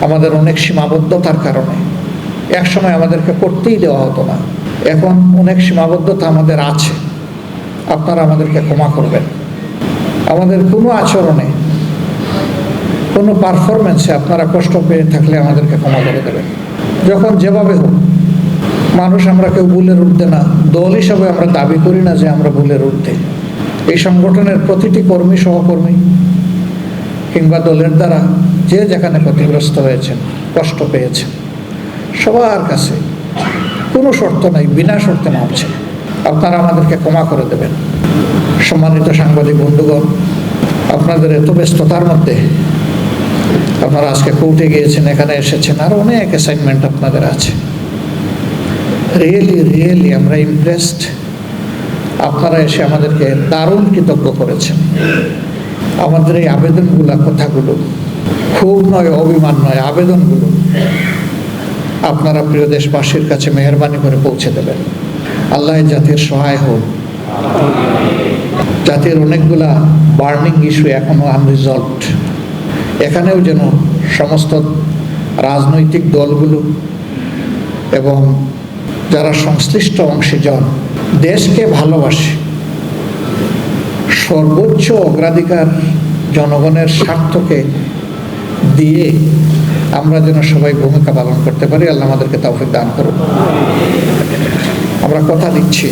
আমাদের অনেক সীমাবদ্ধতার কারণে। একসময় আমাদেরকে করতেই দেওয়া হতো না। এখন অনেক সীমাবদ্ধতা আমাদের আছে। আপনারা আমাদেরকে ক্ষমা করবেন। আমাদের কোনো আচরণে, কোনো পারফরমেন্সে আপনারা কষ্ট পেয়ে থাকলে আমাদেরকে ক্ষমা করে দেবেন। যখন যেভাবে হোক, মানুষ আমরা কেউ ভুলের উঠতে না। দল হিসাবে আমরা দাবি করি না যে আমরা ভুলের উঠতে এই সংগঠনের প্রতিটি কর্মী, সহকর্মী কিংবা দলের দ্বারা যে যেখানে ক্ষতিগ্রস্ত হয়েছেন, কষ্ট পেয়েছেন। সবার কাছে কোনো শর্ত নাই, বিনা শর্তে নামছে। আপনারা আমাদেরকে ক্ষমা করে দেবেন। সম্মানিত সাংবাদিক বন্ধুগণ, আপনাদের এত ব্যস্ততার মধ্যে আপনারা আজকে কোর্টে গিয়েছেন, এখানে এসেছেন, আর অনেক অ্যাসাইনমেন্ট আপনাদের আছে। রিয়েলি রিয়েলি আমরা ইমপ্রেসড আপনারা এসে আমাদেরকে দারুণ কৃতজ্ঞ করেছেন। আমাদের এই আবেদনগুলো কথাগুলো খুব নয়, অভিমান নয় আবেদনগুলো আপনারা প্রিয় দেশবাসীর কাছে মেহরবানি করে পৌঁছে দেবেন। আল্লাহ জাতির সহায় হোক। জাতির অনেকগুলা বার্নিং ইস্যু এখনও আনরিজলভড। এখানেও যেন সমস্ত রাজনৈতিক দলগুলো এবং যারা সংশ্লিষ্ট অংশে অংশীজন দেশকে ভালোবাসে, সর্বোচ্চ অগ্রাধিকার জনগণের স্বার্থকে দিয়ে আমরা যেন সবাই ভূমিকা পালন করতে পারি, আল্লাহ আমাদেরকে তৌফিক দান করুন আমরা কথা দিচ্ছি,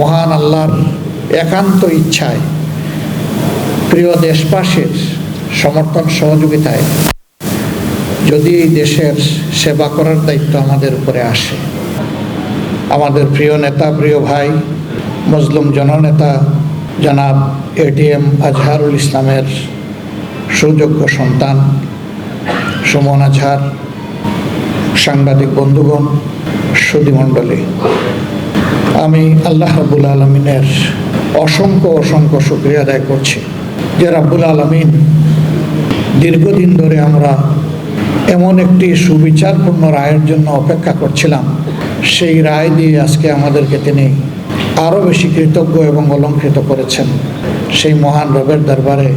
মহান আল্লাহর একান্ত ইচ্ছায়, প্রিয় দেশবাসীর সমর্থন সহযোগিতায়, যদি এই দেশের সেবা করার দায়িত্ব আমাদের উপরে আসে। আমাদের প্রিয় নেতা, প্রিয় ভাই মজলুম জননেতা, জনাব এটিএম আজহারুল ইসলামের সুযোগ্য সন্তান, সুমন আজহার সাংবাদিক বন্ধুগণ সুদীমণ্ডলী আমি আল্লাহ রাবুল আলমিনের অসংখ্য অসংখ্য শুক্রিয়া আদায় করছি। যে রাব্বুল আলমিন, দীর্ঘদিন ধরে আমরা এমন একটি সুবিচারপূর্ণ রায়ের জন্য অপেক্ষা করছিলাম। সেই রায় দিয়ে আজকে আমাদেরকে তিনি আরও বেশি কৃতজ্ঞ এবং অলঙ্কৃত করেছেন। সেই মহান রবের দরবারে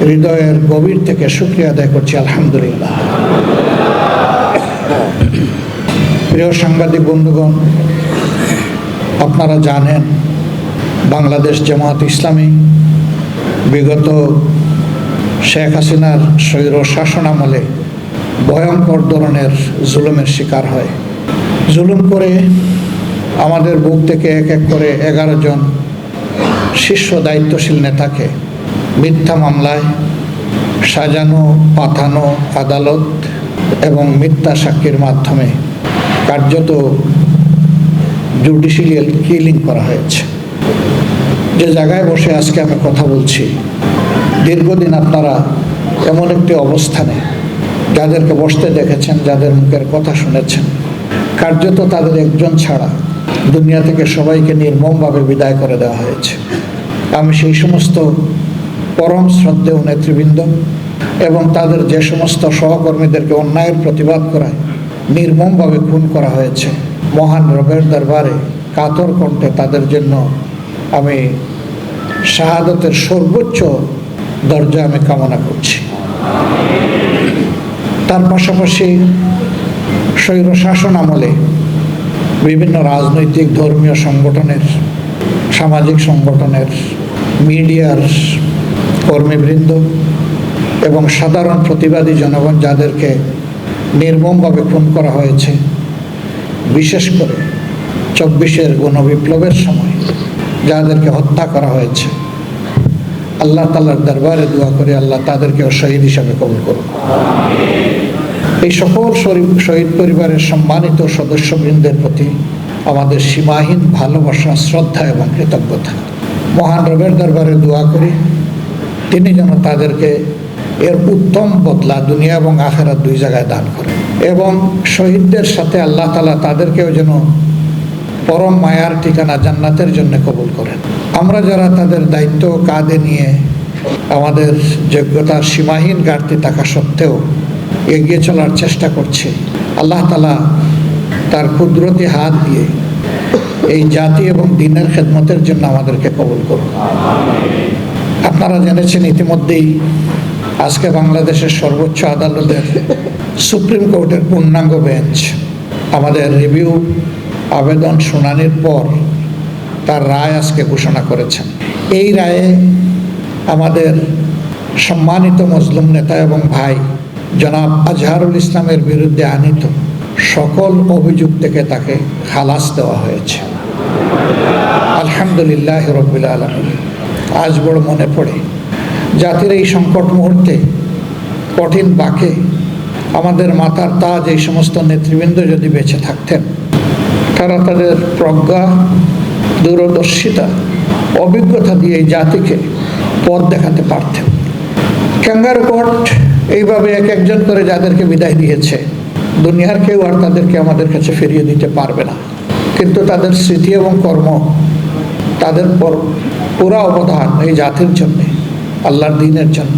হৃদয়ের গভীর থেকে শুক্রিয়া আদায় করছি, আলহামদুলিল্লাহ। প্রিয় সাংবাদিক বন্ধুগণ, আপনারা জানেন, বাংলাদেশ জামাত ইসলামী বিগত শেখ হাসিনার স্বৈর শাসন আমলে ভয়ঙ্কর ধরনের জুলুমের শিকার হয়। জুলুম করে আমাদের বুক থেকে এক এক করে এগারো জন শীর্ষ দায়িত্বশীল নেতাকে মিথ্যা মামলায় সাজানো, পাঠানো আদালত এবং মিথ্যা সাক্ষীর মাধ্যমে কার্যত জুডিশিয়াল কিলিং করা হয়েছে। যে জায়গায় বসে আজকে আমি কথা বলছি, দীর্ঘদিন আপনারা এমন একটি অবস্থানে যাদেরকে বসতে দেখেছেন, যাদের মুখের কথা শুনেছেন, কার্যত তাদের একজন ছাড়া দুনিয়া থেকে সবাইকে নির্মমভাবে বিদায় করে দেওয়া হয়েছে। আমি সেই সমস্ত পরম শ্রদ্ধেয় নেতৃবৃন্দ এবং তাদের যে সমস্ত সহকর্মীদেরকে অন্যায়ের প্রতিবাদ করায় নির্মমভাবে খুন করা হয়েছে। মহান রবের দরবারে কাতর কণ্ঠে তাদের জন্য আমি শাহাদতের সর্বোচ্চ দরজা আমি কামনা করছি। তার পাশাপাশি স্বৈর শাসন আমলে বিভিন্ন রাজনৈতিক ধর্মীয় সংগঠনের, সামাজিক সংগঠনের, মিডিয়ার কর্মীবৃন্দ এবং সাধারণ প্রতিবাদী জনগণ যাদেরকে নির্মমভাবে খুন করা হয়েছে, বিশেষ করে চব্বিশের গণবিপ্লবের সময় যাদেরকে হত্যা করা হয়েছে, আল্লাহ তাল্লার দরবারে দোয়া করে আল্লাহ তাদেরকেও শহীদ হিসাবে কবুল করুন। এই সকল শহীদ পরিবারের সম্মানিত সদস্যবৃন্দের প্রতি আমাদের সীমাহীন ভালোবাসা, শ্রদ্ধা এবং কৃতজ্ঞতা। মহান রবের দরবারে দোয়া করি। তিনি যেন তাদেরকে এর উত্তম বদলা দুনিয়া এবং আখেরাত দুই জায়গায় দান করেন এবং শহীদদের সাথে আল্লাহ তালা তাদেরকেও যেন পরম মায়ার ঠিকানা জান্নাতের জন্য কবুল করেন। আমরা যারা তাদের দায়িত্ব কাঁধে নিয়ে আমাদের যোগ্যতার সীমাহীন ঘাটতি থাকা সত্ত্বেও এগিয়ে চলার চেষ্টা করছি, আল্লাহ তালা তার কুদরতি হাত দিয়ে এই জাতি এবং দিনের খেদমতের জন্য আমাদেরকে কবুল করুন। আপনারা জেনেছেন ইতিমধ্যেই, আজকে বাংলাদেশের সর্বোচ্চ আদালতের সুপ্রিম কোর্টের পূর্ণাঙ্গ বেঞ্চ, আমাদের রিভিউ আবেদন শুনানির পর তার রায় আজকে ঘোষণা করেছেন। এই রায়ে আমাদের সম্মানিত মুসলিম নেতা এবং ভাই জনাব আজহারুল ইসলামের বিরুদ্ধে আনিত সকল অভিযোগ থেকে তাকে খালাস দেওয়া হয়েছে। আলহামদুলিল্লাহ রবিল আলমী আজ বড় মনে পড়ে। জাতির এই সংকট মুহূর্তে কঠিন বাকে আমাদের মাতার তাজ এই সমস্ত নেতৃবৃন্দ যদি বেঁচে থাকতেন, তারা তাদের প্রজ্ঞা, দূরদর্শিতা, অভিজ্ঞতা দিয়ে এই জাতিকে পথ দেখাতে পারতেন। ক্যাঙ্গার কোর্ট এইভাবে এক একজন করে যাদেরকে বিদায় দিয়েছে, দুনিয়ার কেউ আর তাদেরকে আমাদের কাছে ফিরিয়ে দিতে পারবে না। কিন্তু তাদের স্মৃতি এবং কর্ম তাদের পর পুরা অবদান এই জাতির জন্যে, আল্লাহর দিনের জন্য।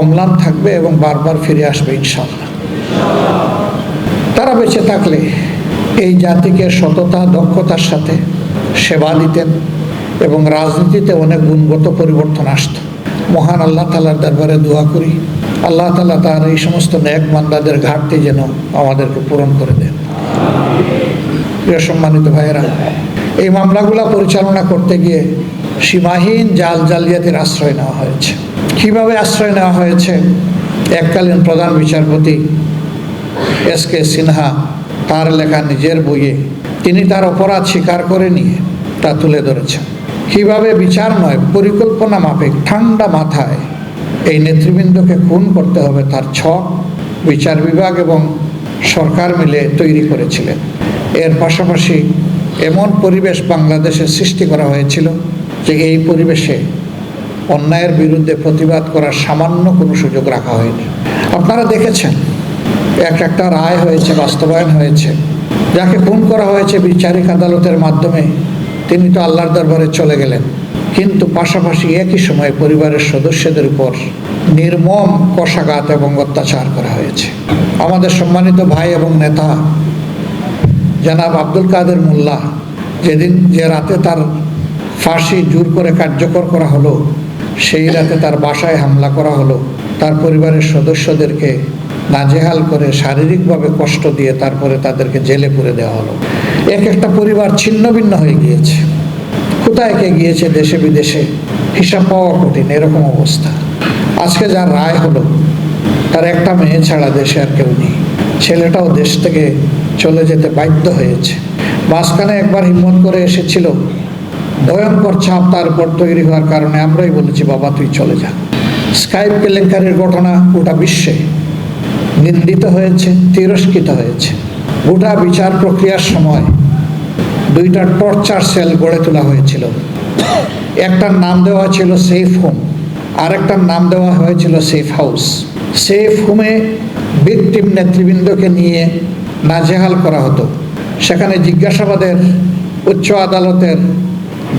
অম্লান থাকবে এবং বারবার ফিরে আসবে ইনশাল্লাহ তারা বেঁচে থাকলে এই জাতিকে সততা, দক্ষতার সাথে সেবা দিতেন এবং রাজনীতিতে অনেক গুণগত পরিবর্তন আসত। মহান আল্লাহ তালার দরবারে দোয়া করি। আল্লাহ তালা তার এই সমস্ত ন্যাক মান্দাদের ঘাটতি যেন আমাদেরকে পূরণ করে দেন। প্রিয় সম্মানিত ভাইয়েরা, এই মামলাগুলো পরিচালনা করতে গিয়ে সীমাহীন জাল জালিয়াতির আশ্রয় নেওয়া হয়েছে। কীভাবে আশ্রয় নেওয়া হয়েছে? এককালীন প্রধান বিচারপতি এস কে সিনহা তার লেখা নিজের বইয়ে তিনি তার অপরাধ স্বীকার করে নিয়ে তা তুলে ধরেছেন। কীভাবে বিচার নয়, পরিকল্পনা মাফিক, ঠান্ডা মাথায় এই নেতৃবৃন্দকে খুন করতে হবে তার ছক বিচার বিভাগ এবং সরকার মিলে তৈরি করেছিলেন। এর পাশাপাশি এমন পরিবেশ বাংলাদেশে সৃষ্টি করা হয়েছিল যে এই পরিবেশে অন্যায়ের বিরুদ্ধে প্রতিবাদ করার সামান্য কোনো সুযোগ রাখা হয়নি। আপনারা দেখেছেন, এক একটা রায় হয়েছে, বাস্তবায়ন হয়েছে। যাকে খুন করা হয়েছে বিচারিক আদালতের মাধ্যমে, তিনি তো আল্লাহর দরবারে চলে গেলেন। কিন্তু পাশাপাশি একই সময়ে পরিবারের সদস্যদের উপর নির্মম কষাঘাত এবং অত্যাচার করা হয়েছে। আমাদের সম্মানিত ভাই এবং নেতা জনাব আব্দুল কাদের মোল্লা যেদিন যে রাতে তার ফাঁসি জোর করে কার্যকর করা হলো। সেই রাতে তার বাসায় হামলা করা হলো। তার পরিবারের সদস্যদেরকে নাজেহাল করে শারীরিকভাবে কষ্ট দিয়ে তারপরে তাদেরকে জেলে পুরে দেওয়া হলো। এক একটা পরিবার ছিন্ন ভিন্ন হয়ে গিয়েছে। কোথায় কে গিয়েছে দেশে বিদেশে? হিসাব পাওয়া কঠিন, এরকম অবস্থা। আজকে যার রায় হলো, তার একটা মেয়ে ছাড়া দেশে আর কেউ নেই। ছেলেটাও দেশ থেকে চলে যেতে বাধ্য হয়েছে। মাঝখানে একবার হিম্মত করে এসেছিল ভয়ঙ্কর ছাপ তার উপর তৈরি হওয়ার কারণে আমরাই বলেছি, বাবা, তুই চলে যা। স্কাইপ কেলেঙ্কারির ঘটনা গোটা বিশ্বে নিন্দিত হয়েছে, তিরস্কৃত হয়েছে। গোটা বিচার প্রক্রিয়ার সময় দুইটা টর্চার সেল গড়ে তোলা হয়েছিল। একটার নাম দেওয়া ছিল সেফ হোম আরেকটার নাম দেওয়া হয়েছিল সেফ হাউস সেফ হোমে ভিকটিম নেতৃবৃন্দকে নিয়ে নাজেহাল করা হতো। সেখানে জিজ্ঞাসাবাদের, উচ্চ আদালতের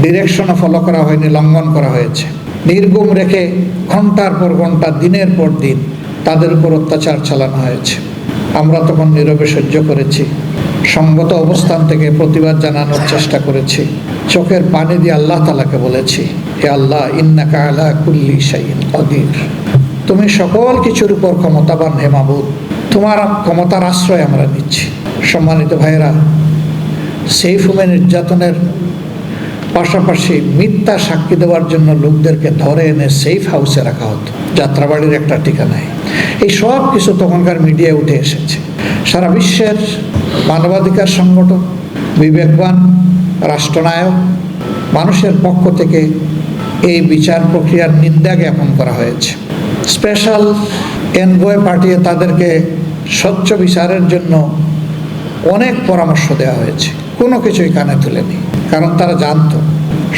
ডিরেকশনও ফলো করা হয়নি, লঙ্ঘন করা হয়েছে। নির্গুম রেখে ঘণ্টার পর ঘণ্টা, দিনের পর দিন তাদের উপর অত্যাচার চালানো হয়েছে। আমরা তখন নীরবে সহ্য করেছি। সঙ্গত অবস্থান থেকে প্রতিবাদ জানানোর চেষ্টা করেছি। চোখের পানি দিয়ে আল্লাহ তালাকে বলেছি, হে আল্লাহ, ইন্নাকা আলা কুল্লি শাইন অদির তুমি সকল কিছুর উপর ক্ষমতাবান হে মাবুদ। তোমার ক্ষমতার আশ্রয় আমরা নিচ্ছি। সম্মানিত ভাইয়েরা সেই ফুমে নির্যাতনের পাশাপাশি মিথ্যা সাক্ষী দেওয়ার জন্য লোকদেরকে ধরে এনে সেফ হাউসে রাখা হতো, যাত্রাবাড়ির একটা ঠিকানায়। এই সব কিছু তখনকার মিডিয়ায় উঠে এসেছে। সারা বিশ্বের মানবাধিকার সংগঠন, বিবেকবান রাষ্ট্রনায়ক, মানুষের পক্ষ থেকে এই বিচার প্রক্রিয়ার নিন্দা জ্ঞাপন করা হয়েছে। স্পেশাল এনবয় পাঠিয়ে তাদেরকে স্বচ্ছ বিচারের জন্য অনেক পরামর্শ দেওয়া হয়েছে। কোনো কিছুই কানে তুলেনি। কারণ তারা জানতো,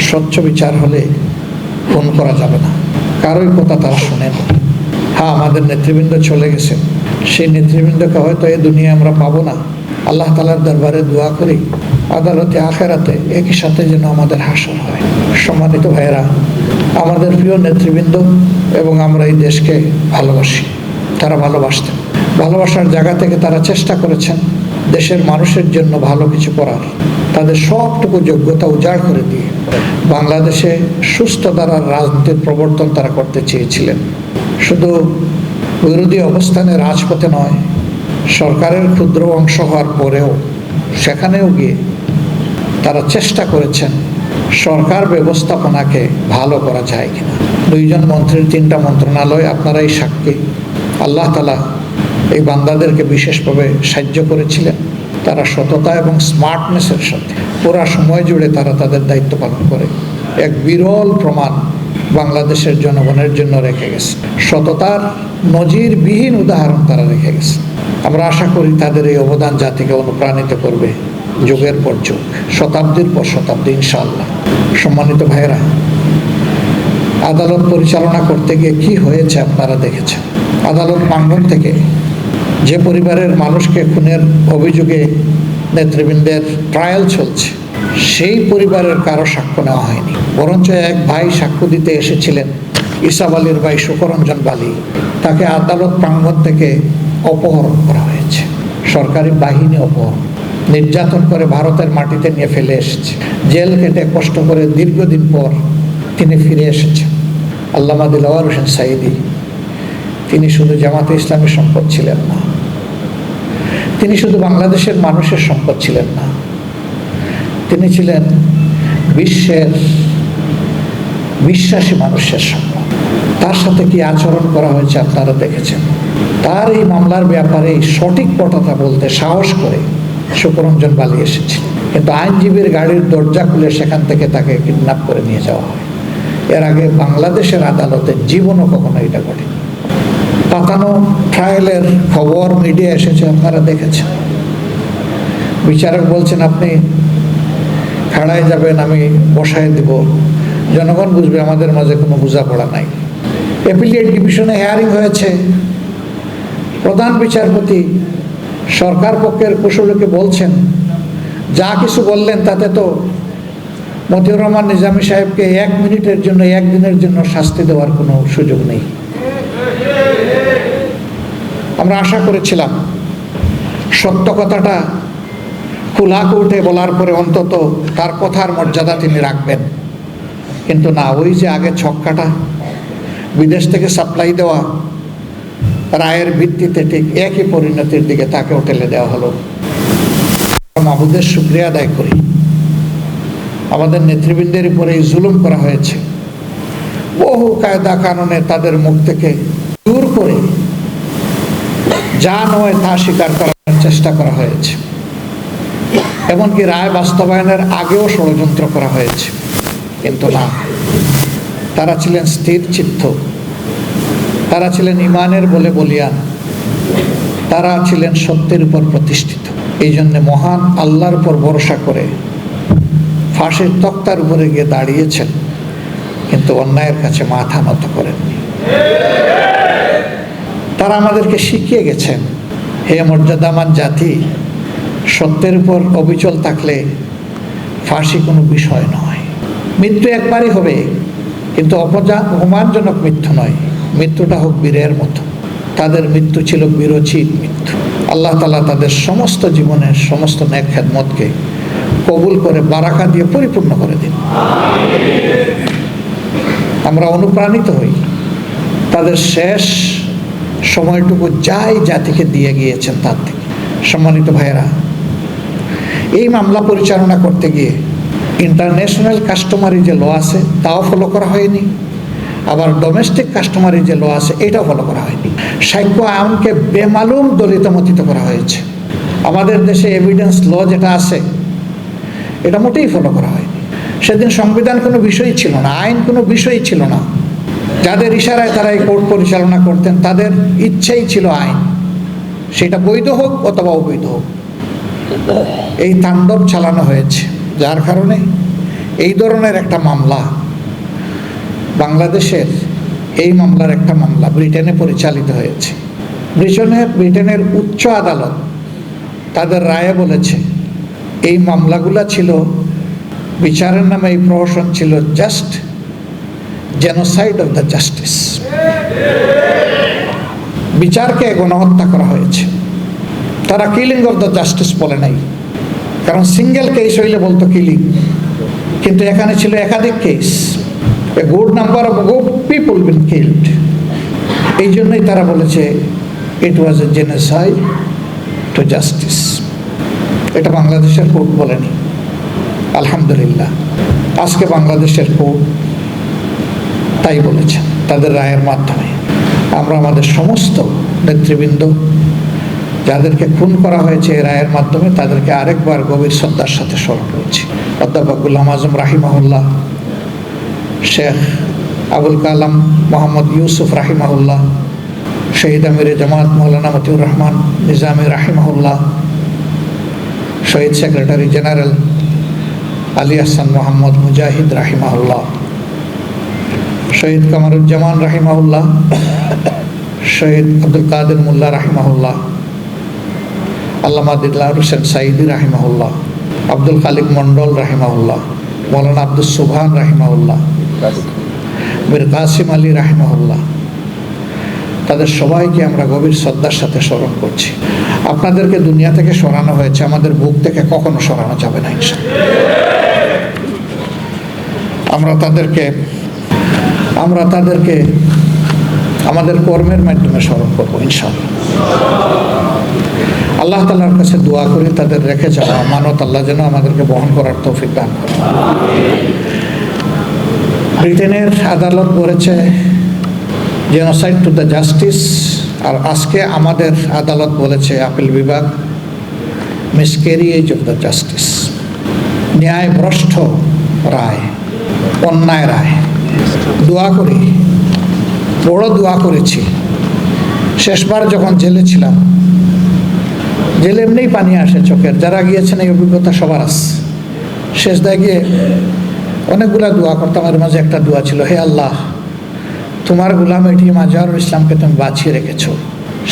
স্বচ্ছ বিচার হলে খুন করা যাবে না। কারোই কথা তারা শোনেন হ্যাঁ আমাদের নেতৃবৃন্দ চলে গেছে সেই নেতৃবৃন্দকে হয়তো এই দুনিয়া আমরা পাবো না। আল্লাহ তালার দরবারে দোয়া করি, আদালতে, আখেরাতে একই সাথে যেন আমাদের হাসর হয়। সম্মানিত ভাইয়েরা, আমাদের প্রিয় নেতৃবৃন্দ এবং আমরা এই দেশকে ভালোবাসি। তারা ভালোবাসতেন। ভালোবাসার জায়গা থেকে তারা চেষ্টা করেছেন। দেশের মানুষের জন্য ভালো কিছু করার, তাদের সবটুকু যোগ্যতা উজাড় করে দিয়ে বাংলাদেশে সুস্থ ধারার রাজনীতির প্রবর্তন তারা করতে চেয়েছিলেন। শুধু বিরোধী অবস্থানে রাজপথে নয়, সরকারের ক্ষুদ্র অংশ হওয়ার পরেও সেখানেও গিয়ে তারা চেষ্টা করেছেন সরকার ব্যবস্থাপনাকে ভালো করা যায় কিনা। দুইজন মন্ত্রীর তিনটা মন্ত্রণালয়, আপনারাই সাক্ষী। আল্লাহ তালা এই বান্দাদেরকে বিশেষভাবে সাহায্য করেছিলেন। তারা সততা এবং স্মার্টনেসের সাথে পুরা সময় জুড়ে তারা তাদের দায়িত্ব পালন করে। এক বিরল প্রমাণ বাংলাদেশের জনগণের জন্য রেখে গেছে। সততার নজিরবিহীন উদাহরণ তারা রেখে গেছে। আমরা আশা করি তাদের এই অবদান জাতিকে অনুপ্রাণিত করবে যুগের পর যুগ, শতাব্দীর পর শতাব্দী ইনশাআল্লাহ। সম্মানিত ভাইরা আদালত পরিচালনা করতে গিয়ে কি হয়েছে আপনারা দেখেছেন। আদালত প্রাঙ্গণ থেকে যে পরিবারের মানুষকে খুনের অভিযোগে নেতৃবৃন্দের ট্রায়াল চলছে, সেই পরিবারের কারও সাক্ষ্য নেওয়া হয়নি। বরঞ্চ এক ভাই সাক্ষ্য দিতে এসেছিলেন ইসাব আলীর ভাই সুকরঞ্জন বালি। তাকে আদালত প্রাঙ্গণ থেকে অপহরণ করা হয়েছে। সরকারি বাহিনী অপহরণ, নির্যাতন করে ভারতের মাটিতে নিয়ে ফেলে এসেছে। জেল কেটে কষ্ট করে দীর্ঘদিন পর তিনি ফিরে এসেছেন। আল্লামা দিলাওয়ার হোসেন সাইদি তিনি শুধু জামাতে ইসলামের সম্পদ ছিলেন না। তিনি শুধু বাংলাদেশের মানুষের সম্পদ ছিলেন না। তিনি ছিলেন বিশ্বের বিশ্বাসী মানুষের সম্পদ। তার সাথে কি আচরণ করা হয়েছে আপনারা দেখেছেন? তার এই মামলার ব্যাপারে সঠিক কথাটা বলতে সাহস করে সুকরঞ্জন বালি এসেছিল কিন্তু আইনজীবীর গাড়ির দরজা খুলে সেখান থেকে তাকে কিডন্যাপ করে নিয়ে যাওয়া হয়। এর আগে বাংলাদেশের আদালতে জীবনও কখনো এটা ঘটেনি। পাতানো ট্রায়ালের খবর মিডিয়া এসেছে, আপনারা দেখেছেন। বিচারক বলছেন, আপনি খাড়ায় যাবেন, আমি বসায় দিব। জনগণ বুঝবে, আমাদের মাঝে কোনো বোঝাপড়া নাই। অ্যাপিলিয়েট ডিভিশনে হেয়ারিং হয়েছে। প্রধান বিচারপতি সরকার পক্ষের কুশলীকে বলছেন, যা কিছু বললেন, তাতে তো মতিউর রহমান নিজামী সাহেবকে এক মিনিটের জন্য একদিনের জন্য শাস্তি দেওয়ার কোনো সুযোগ নেই। আমরা আশা করেছিলাম, সত্য কথাটা খোলা উঠে বলার পরে অন্তত তার কথার মর্যাদা তিনি রাখবেন। কিন্তু না, ওই যে আগে ছক্কাটা, বিদেশ থেকে সাপ্লাই দেওয়া, রায়ের ভিত্তিতে ঠিক একই পরিণতির দিকে তাকেও ঠেলে দেওয়া হলো। মাহবুদের শুক্রিয়া আদায় করি। আমাদের নেতৃবৃন্দের উপরে এই জুলুম করা হয়েছে। বহু কায়দা কানুনে তাদের মুখ থেকে দূর করে যা নয় তা স্বীকার করার চেষ্টা করা হয়েছে। এমনকি রায় বাস্তবায়নের আগেও ষড়যন্ত্র করা হয়েছে। কিন্তু না, তারা ছিলেন স্থির চিত্ত। তারা ছিলেন ইমানের বলে বলিয়ান। তারা ছিলেন সত্যের উপর প্রতিষ্ঠিত। এই জন্যে মহান আল্লাহর উপর ভরসা করে ফাঁসের তক্তার উপরে গিয়ে দাঁড়িয়েছেন। কিন্তু অন্যায়ের কাছে মাথা নত করেননি। তারা আমাদেরকে শিখিয়ে গেছেন, হে মর্যাদামান জাতি, সত্যের উপর অবিচল থাকলে ফাঁসি কোনো বিষয় নয়। মৃত্যু একবারই হবে, কিন্তু অপজা, অপমানজনক মৃত্যু নয়। মৃত্যুটা হোক বীরের মতো। তাদের মৃত্যু ছিল বিরোচিত মৃত্যু। আল্লাহ তালা তাদের সমস্ত জীবনের সমস্ত ন্যাক খেদমতকে কবুল করে বারাকা দিয়ে পরিপূর্ণ করে দিন। আমরা অনুপ্রাণিত হই। তাদের শেষ সময়টুকু যাই জাতিকে দিয়ে গিয়েছেন তার থেকে। সম্মানিত ভাইয়েরা, এই মামলা পরিচালনা করতে গিয়ে ইন্টারন্যাশনাল কাস্টমারি যে ল আছে, তাও ফলো করা হয়নি। আবার ডোমেস্টিক কাস্টমারি যে ল আছে, এটাও ফলো করা হয়নি। সাক্ষ্য আইনকে বেমালুম দলিত মতিত করা হয়েছে। আমাদের দেশে এভিডেন্স ল যেটা আছে, এটা মোটেই ফলো করা হয়নি। সেদিন সংবিধান কোনো বিষয়ই ছিল না, আইন কোনো বিষয়ই ছিল না। যাদের ইশারায় তারা এই কোর্ট পরিচালনা করতেন, তাদের ইচ্ছেই ছিল আইন। সেটা বৈধ হোক অথবা অবৈধ হোক। এই তাণ্ডব চালানো হয়েছে। যার কারণে এই ধরনের একটা মামলা, বাংলাদেশের এই মামলার একটা মামলা ব্রিটেনে পরিচালিত হয়েছে। ব্রিটেনের ব্রিটেনের উচ্চ আদালত তাদের রায়ে বলেছে, এই মামলাগুলা ছিল, বিচারের নামে এই প্রহসন ছিল just genocide of the justice বিচারকে গণহত্যা করা হয়েছে। তারা কিলিং অফ দ্য জাস্টিস বলে নাই। কারণ সিঙ্গেল কেস হইলে বলতো কিলিং কিন্তু এখানে ছিল একাধিক case a good number of good people been killed এই জন্যই তারা বলেছে it was a genocide to justice এটা বাংলাদেশের কোর্ট বলেনি। আলহামদুলিল্লাহ। আজকে বাংলাদেশের কোর্ট তাই বলেছেন তাদের রায়ের মাধ্যমে। আমরা আমাদের সমস্ত নেতৃবৃন্দ, যাদেরকে খুন করা হয়েছে এই রায়ের মাধ্যমে, তাদেরকে আরেকবার গভীর শ্রদ্ধার সাথে স্মরণ করছি। অধ্যাপক গুলাম আজম রাহিমাহুল্লাহ, শেখ আবুল কালাম মোহাম্মদ ইউসুফ রাহিমাহুল্লাহ, শহীদ আমির জামাত মৌলানা মতিউর রহমান নিজামী রাহিমাহুল্লাহ, শহীদ সেক্রেটারি জেনারেল আলী আহসান মোহাম্মদ মুজাহিদ রাহিমাহুল্লাহ। শহীদ কামারুজ্জামান রাহিমাহুল্লাহ, শহীদ আব্দুল কাদের মোল্লা রাহিমাহুল্লাহ, আল্লামা দিল্লা হোসেন সাইদি রাহিমাহুল্লাহ, আব্দুল খালিক মন্ডল রাহিমাহুল্লাহ, মৌলানা আব্দুল সুবহান রাহিমাহুল্লাহ, মীর কাসিম আলী রাহিমাহুল্লাহ। তাদের সবাইকে আমরা গভীর শ্রদ্ধার সাথে স্মরণ করছি। আপনাদেরকে দুনিয়া থেকে সরানো হয়েছে, আমাদের বুক থেকে কখনো সরানো যাবে না আমরা তাদেরকে আমরা তাদেরকে আমাদের কর্মের মাধ্যমে স্মরণ করব ইনশাল্লাহ আল্লাহ তালার কাছে দোয়া করি, তাদের রেখে যাওয়া মানত আল্লাহ যেন আমাদেরকে বহন করার তৌফিক দান করে ব্রিটেনের আদালত বলেছে জেনোসাইড টু দ্য জাস্টিস আর আজকে আমাদের আদালত বলেছে আপিল বিভাগ মিসক্যারিয়েজ অফ দ্য জাস্টিস ন্যায় ভ্রষ্ট রায়, অন্যায় রায়। দোয়া করি, বড় দোয়া করেছি। শেষবার যখন জেলে ছিলাম, জেলে এমনিই পানি আসে চোখের, যারা গিয়েছেন এই অভিজ্ঞতা সবার আছে। শেষ দায় গিয়ে অনেকগুলা দোয়া করতাম এর মাঝে একটা দোয়া ছিল, হে আল্লাহ, তোমার গুলাম এটি মাজারুল ইসলামকে তুমি বাঁচিয়ে রেখেছ।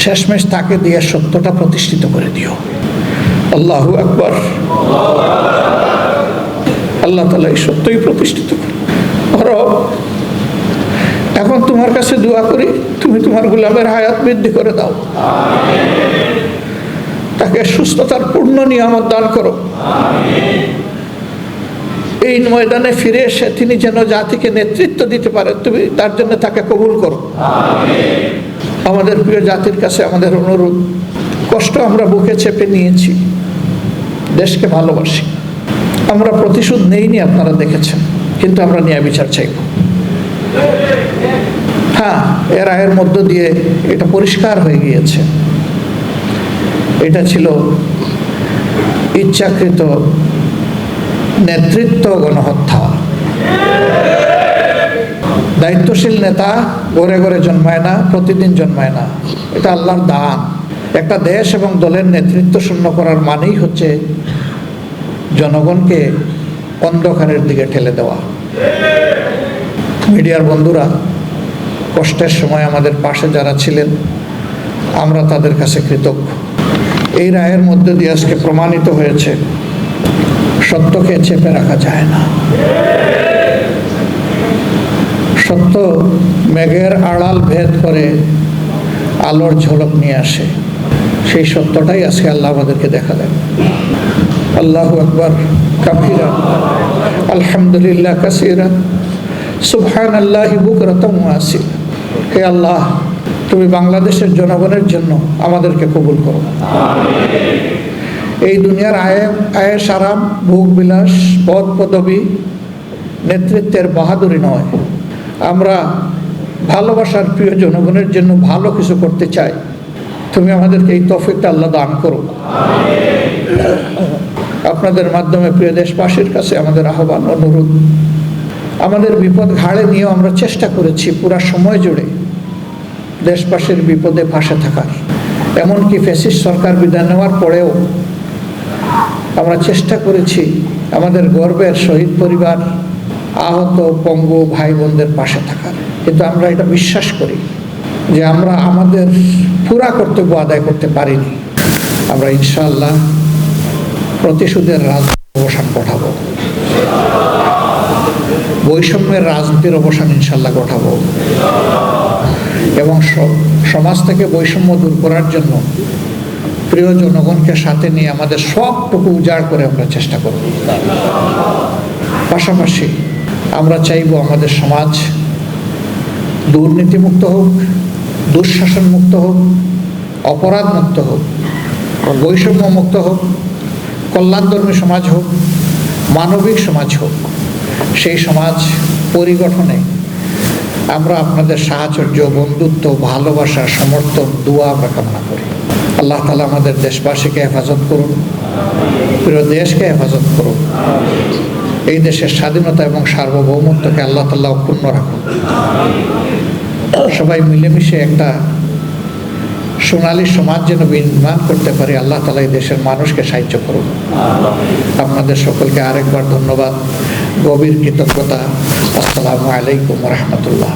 শেষমেশ তাকে দিয়ে সত্যটা প্রতিষ্ঠিত করে দিও। আল্লাহ আকবর। আল্লাহ তালা এই সত্যই প্রতিষ্ঠিত করে এখন তোমার কাছে দোয়া করি, তুমি তোমার গুলামের হায়াত বৃদ্ধি করে দাও। তাকে সুস্থতার পূর্ণ নিয়ামত দান করো। এই ময়দানে ফিরে এসে তিনি যেন জাতিকে নেতৃত্ব দিতে পারেন তুমি তার জন্য তাকে কবুল করো। আমাদের প্রিয় জাতির কাছে আমাদের অনুরোধ, কষ্ট আমরা বুকে চেপে নিয়েছি, দেশকে ভালোবাসি। আমরা প্রতিশোধ নেইনি আপনারা দেখেছেন। কিন্তু আমরা ন্যায় বিচার চাইব হ্যাঁ এর আয়ের মধ্য দিয়ে এটা পরিষ্কার হয়ে গিয়েছে। এটা ছিল ইচ্ছাকৃত নেতৃত্ব গণহত্যা। দায়িত্বশীল নেতা গড়ে গড়ে জন্মায় না, প্রতিদিন জন্মায় না। এটা আল্লাহর দান। একটা দেশ এবং দলের নেতৃত্ব শূন্য করার মানেই হচ্ছে জনগণকে অন্ধকারের দিকে ঠেলে দেওয়া। মিডিয়ার বন্ধুরা, কষ্টের সময় আমাদের পাশে যারা ছিলেন, আমরা তাদের কাছে কৃতজ্ঞ। এই রায়ের মধ্যে দিয়ে আজকে প্রমাণিত হয়েছে, সত্যকে চেপে রাখা যায় না। সত্য মেঘের আড়াল ভেদ করে আলোর ঝলক নিয়ে আসে। সেই সত্যটাই আজকে আল্লাহ আমাদেরকে দেখালেন। আল্লাহ আকবর, কাফিরা, আলহামদুলিল্লাহ কাসিরা সুবহান আল্লাহ বুকরতম আসিল হে আল্লাহ, তুমি বাংলাদেশের জনগণের জন্য আমাদেরকে কবুল করো। এই দুনিয়ার আয়ে, আয়ের সারাম, ভোগ বিলাস, পদ পদবী নেতৃত্বের বাহাদুরি নয়। আমরা ভালোবাসার প্রিয় জনগণের জন্য ভালো কিছু করতে চাই। তুমি আমাদেরকে এই তফিকটা আল্লাহ দান করো। আপনাদের মাধ্যমে প্রিয় দেশবাসীর কাছে আমাদের আহ্বান, অনুরোধ। আমাদের বিপদ ঘাড়ে নিয়েও আমরা চেষ্টা করেছি পুরা সময় জুড়ে দেশবাসীর বিপদে পাশে থাকার। এমনকি ফেসিস সরকার বিদায় নেওয়ার পরেও আমরা চেষ্টা করেছি আমাদের গর্বের শহীদ পরিবার, আহত পঙ্গু ভাই বোনদের পাশে থাকার। কিন্তু আমরা এটা বিশ্বাস করি যে আমরা আমাদের পুরা কর্তব্য আদায় করতে পারিনি। আমরা ইনশাআল্লাহ প্রতিশোধের রাজনীতির অবসান ঘটাবো। বৈষম্যের রাজনীতির অবসান ইনশাল্লাহ ঘটাবো। এবং সমাজ থেকে বৈষম্য দূর করার জন্য প্রিয় জনগণকে সাথে নিয়ে আমাদের সবটুকু উজাড় করে আমরা চেষ্টা করব। পাশাপাশি আমরা চাইব আমাদের সমাজ দুর্নীতিমুক্ত হোক দুঃশাসন মুক্ত হোক অপরাধ মুক্ত হোক বৈষম্য মুক্ত হোক কল্যাণধর্মী সমাজ হোক, মানবিক সমাজ হোক, সেই সমাজ পরিগঠনে আমরা আপনাদের সাহচর্য বন্ধুত্ব, ভালোবাসা, সমর্থন, দোয়া আমরা কামনা করি। আল্লাহ তালা আমাদের দেশবাসীকে হেফাজত করুন প্রিয় দেশকে হেফাজত করুন। এই দেশের স্বাধীনতা এবং সার্বভৌমত্বকে আল্লাহ তাল্লাহ অক্ষুণ্ণ রাখুন। সবাই মিলেমিশে একটা সোনালী সমাজ যেন নির্মাণ করতে পারি, আল্লাহ তালা এই দেশের মানুষকে সাহায্য করুন আপনাদের সকলকে আরেকবার ধন্যবাদ। গভীর কৃতজ্ঞতা। আসসালামু আলাইকুম রহমতুল্লাহ।